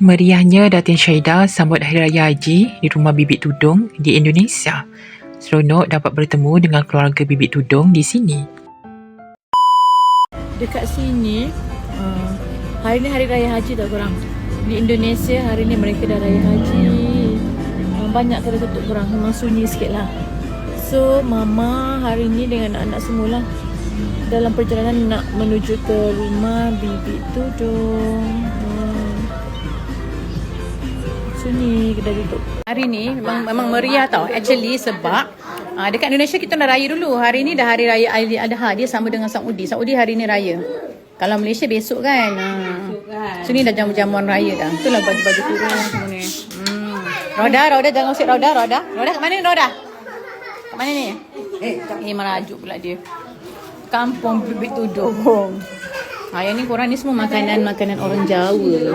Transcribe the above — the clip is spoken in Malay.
Meriahnya Datin Syahidah sambut Hari Raya Haji di rumah Bibik Tudung di Indonesia. Seronok dapat bertemu dengan keluarga Bibik Tudung di sini. dekat sini uh, hari ni hari raya haji tau korang di Indonesia hari ni mereka dah raya haji uh, banyak kedai tutup korang memang sunyi sikit lah so mama hari ni dengan anak-anak semula dalam perjalanan nak menuju ke rumah bibi tudung sunyi kedai tutup Hari ni memang, memang meriah tau actually sebab uh, dekat Indonesia kita dah raya dulu. Hari ni dah hari raya Aidil Adha dia sama dengan Saudi. Saudi hari ni raya. Kalau Malaysia besok kan. Ha. So ni dah jamu-jamuan raya dah. Itulah baju-baju kurung semua ni. Hmm. Roda, Roda jangan usik Roda, Roda. Roda kat mana ni Roda? Kat mana ni? Eh, eh merajuk pula dia. Kampung bibit tudung. Ha, yang ni korang ni semua makanan-makanan orang Jawa.